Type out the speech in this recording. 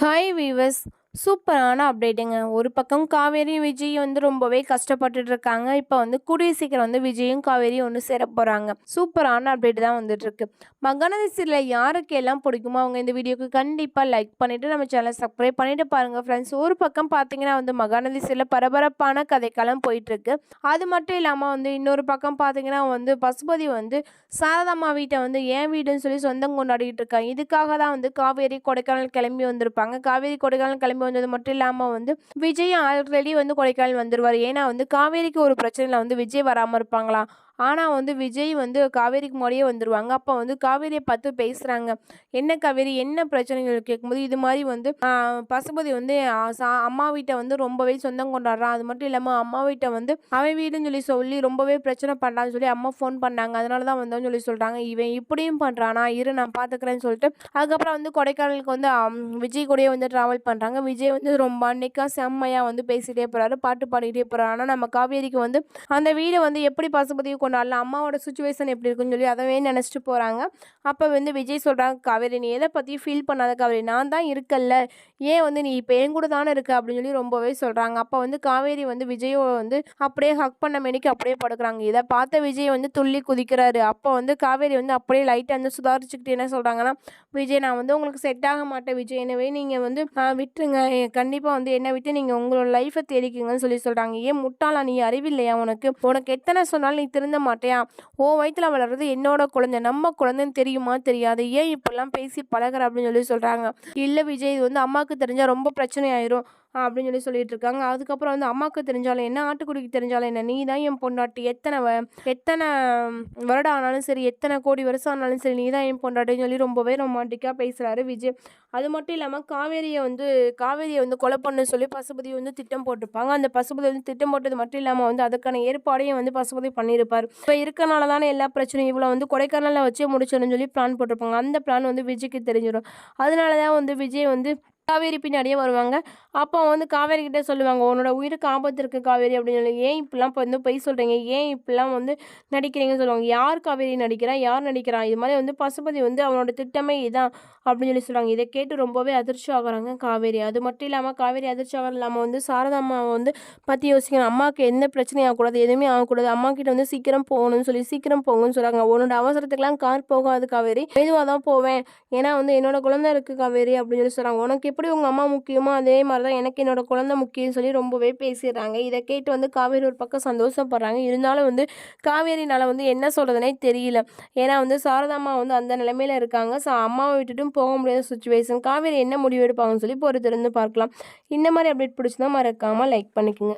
Hi viewers சூப்பரான அப்டேட்டுங்க. ஒரு பக்கம் காவேரி விஜய் வந்து ரொம்பவே கஷ்டப்பட்டுட்டு இருக்காங்க இப்போ வந்து கூடிய சீக்கிரம் வந்து விஜயும் காவேரியும் ஒன்று சேர போகிறாங்க சூப்பரான அப்டேட் தான் வந்துட்டு இருக்கு மகாநதி சீரியல் யாருக்கு எல்லாம் பிடிக்குமோ அவங்க இந்த வீடியோக்கு கண்டிப்பாக லைக் பண்ணிட்டு நம்ம சேனலை சப்ஸ்கிரைப் பண்ணிட்டு பாருங்க ஃப்ரெண்ட்ஸ் ஒரு பக்கம் பார்த்தீங்கன்னா வந்து மகாநதி சீரியல் பரபரப்பான கதைக்காலம் போயிட்டு இருக்கு அது மட்டும் இல்லாமல் வந்து இன்னொரு பக்கம் பார்த்தீங்கன்னா வந்து பசுபதி வந்து சாரதாம்மா வீட்டை வந்து ஏன் வீடுன்னு சொல்லி சொந்தம் கொண்டாடிட்டு இருக்காங்க இதுக்காக தான் வந்து காவேரி கொடைக்கானல் கிளம்பி வந்திருப்பாங்க. காவேரி கொடைக்கானல் கிளம்பி வந்தது மட்டும் இல்லாமல் வந்து விஜய் ஆல்ரெடி வந்து கொடைக்கானல் வந்துடுவார் ஏன்னா வந்து காவேரிக்கு ஒரு பிரச்சனையில் வந்து விஜய் வராமல் இருப்பாங்களா? ஆனால் வந்து விஜய் வந்து காவேரிக்கு முன்னாடியே வந்துடுவாங்க அப்போ வந்து காவேரியை பார்த்து பேசுகிறாங்க என்ன காவேரி? என்ன பிரச்சனைகள்? கேட்கும்போது இது மாதிரி வந்து பசுபதி வந்து அம்மா வீட்டை வந்து ரொம்பவே சொந்தம் கொண்டாடுறான். அது மட்டும் இல்லாமல் அம்மா வீட்டை வந்து அவன் வீடுன்னு சொல்லி சொல்லி ரொம்பவே பிரச்சனை பண்ணுறான்னு சொல்லி அம்மா ஃபோன் பண்ணாங்க. அதனால தான் வந்தோம்னு சொல்லி சொல்கிறாங்க இவன் இப்படியும் பண்ணுறானா இரு நான் பார்த்துக்கிறேன்னு சொல்லிட்டு. அதுக்கப்புறம் வந்து கொடைக்கானலுக்கு வந்து விஜய் கூடயே வந்து ட்ராவல் பண்ணுறாங்க விஜய் வந்து ரொம்ப அன்னைக்கா செம்மையாக வந்து பேசிகிட்டே போகிறாரு பாட்டு பாடிக்கிட்டே போகிறாரு ஆனால் நம்ம காவேரிக்கு வந்து அந்த வீடு வந்து எப்படி பசுபதியை கொண்டாடலாம். அம்மாவோட சுச்சுவேஷன் எப்படி இருக்குன்னு சொல்லி அதவே நினச்சிட்டு போகிறாங்க அப்போ வந்து விஜய் சொல்கிறாங்க காவேரி நீ எதை பற்றியும் ஃபீல் பண்ணாத காவேரி. நான் தான் இருக்கல்ல. ஏன் வந்து நீ இப்போ என் கூட தானே இருக்க? அப்படின்னு சொல்லி ரொம்பவே சொல்கிறாங்க அப்போ வந்து காவேரி வந்து விஜயை வந்து அப்படியே ஹக் பண்ண மேனிக்கு அப்படியே படுக்கிறாங்க. இதை பார்த்த விஜய் வந்து துள்ளி குதிக்கிறாரு. அப்போ வந்து காவேரி வந்து அப்படியே லைட்டாக வந்து சுதாரிச்சுக்கிட்டு என்ன சொல்கிறாங்கன்னா விஜய் நான் வந்து உங்களுக்கு செட் ஆக மாட்டேன் விஜய். எனவே நீங்கள் வந்து விட்டுருங்க. கண்டிப்பாக வந்து என்னை விட்டு நீங்கள் உங்களோட லைஃப்பை தேடிக்குங்கன்னு சொல்லி சொல்கிறாங்க ஏன் முட்டாளா? நீ அறிவில்லையா உனக்கு? உனக்கு எத்தனை சொன்னாலும் நீ திருந்த மாட்டேயா? ஓ வயிற்றுல வளர்றது என்னோட குழந்தை. நம்ம குழந்தைன்னு தெரியுமா? தெரியாது. ஏன் இப்பெல்லாம் பேசி பழகிற? அப்படின்னு சொல்லி சொல்கிறாங்க இல்லை விஜய் இது வந்து அம்மாவுக்கு தெரிஞ்சால் ரொம்ப பிரச்சனை ஆயிரும் அப்படின்னு சொல்லி சொல்லிட்டு இருக்காங்க அதுக்கப்புறம் வந்து அம்மாவுக்கு தெரிஞ்சாலும் என்ன ஆட்டுக்குடிக்கு தெரிஞ்சாலும் என்ன நீ தான் என் பொண்டாட்டி எத்தனை எத்தனை வருடம் ஆனாலும் சரி எத்தனை கோடி வருஷம் ஆனாலும் சரி நீ தான் என் பொண்டாட்டின்னு சொல்லி ரொம்பவே ரொமான்டிக்காக பேசுகிறாரு விஜய். அது மட்டும் இல்லாமல் காவேரியை வந்து காவேரியை வந்து கொலை பண்ண சொல்லி பசுபதி வந்து திட்டம் போட்டிருப்பாங்க. அந்த பசுபதி வந்து திட்டம் போட்டது மட்டும் இல்லாமல் வந்து அதுக்கான ஏற்பாடையும் வந்து பசுபதி பண்ணியிருப்பார். இப்போ இருக்கனால தானே எல்லா பிரச்சனையும் இவ்வளோ வந்து கொடைக்கானலில் வச்சே முடிச்சிடணும்னு சொல்லி பிளான் போட்டிருப்பாங்க. அந்த பிளான் வந்து விஜய்க்கு தெரிஞ்சிடும். அதனால தான் வந்து விஜய் வந்து காவேரி பின்னாடியே வருவாங்க. அப்போ வந்து காவேரி கிட்டே சொல்லுவாங்க உன்னோட உயிருக்கு ஆபத்து இருக்குது காவேரி அப்படின்னு சொல்லி. ஏன் இப்படிலாம் இப்போ வந்து பொய் சொல்கிறீங்க ஏன் இப்படிலாம் வந்து நடிக்கிறீங்கன்னு சொல்லுவாங்க. யார் காவேரி நடிக்கிறா? யார் நடிக்கிறா? இது மாதிரி வந்து பசுபதி வந்து அவனோட திட்டமே இதான் அப்படின்னு சொல்லி சொல்கிறாங்க இதை கேட்டு ரொம்பவே அதிர்ச்சி ஆகுறாங்க காவேரி. அது மட்டும் இல்லாமல் காவேரி அதிர்ச்சி ஆகிற இல்லாமல் வந்து சாரதா அம்மாவை வந்து பற்றி யோசிக்கணும். அம்மாவுக்கு எந்த பிரச்சனையும் ஆகக்கூடாது எதுவுமே ஆகக்கூடாது. அம்மா கிட்ட வந்து சீக்கிரம் போகணும்னு சொல்லி சீக்கிரம் போகணும்னு சொல்கிறாங்க உன்னோட அவசரத்துக்குலாம் கார் போகாது காவேரி. மெதுவாக தான் போவேன். ஏன்னா வந்து என்னோட குழந்தை இருக்குது காவேரி அப்படின்னு சொல்லி சொல்கிறாங்க உனக்கு எப்படி உங்கள் அம்மா முக்கியமோ அதே மாதிரி தான் எனக்கு என்னோடய குழந்தை முக்கியம்னு சொல்லி ரொம்பவே பேசிடுறாங்க. இதை கேட்டு வந்து காவேரி ஒரு பக்கம் சந்தோஷப்படுறாங்க. இருந்தாலும் வந்து காவேரினால் வந்து என்ன சொல்கிறதுனே தெரியல. ஏன்னா வந்து சாரதாம்மா வந்து அந்த நிலைமையில் இருக்காங்க. ஸோ அம்மாவை விட்டுட்டும் போக முடியாத சுச்சுவேஷன் காவேரி என்ன முடிவு எடுப்பாங்கன்னு சொல்லி பொறுத்திருந்து பார்க்கலாம். இந்த மாதிரி அப்டேட் பிடிச்சதா மறக்காமல் லைக் பண்ணிக்கோங்க.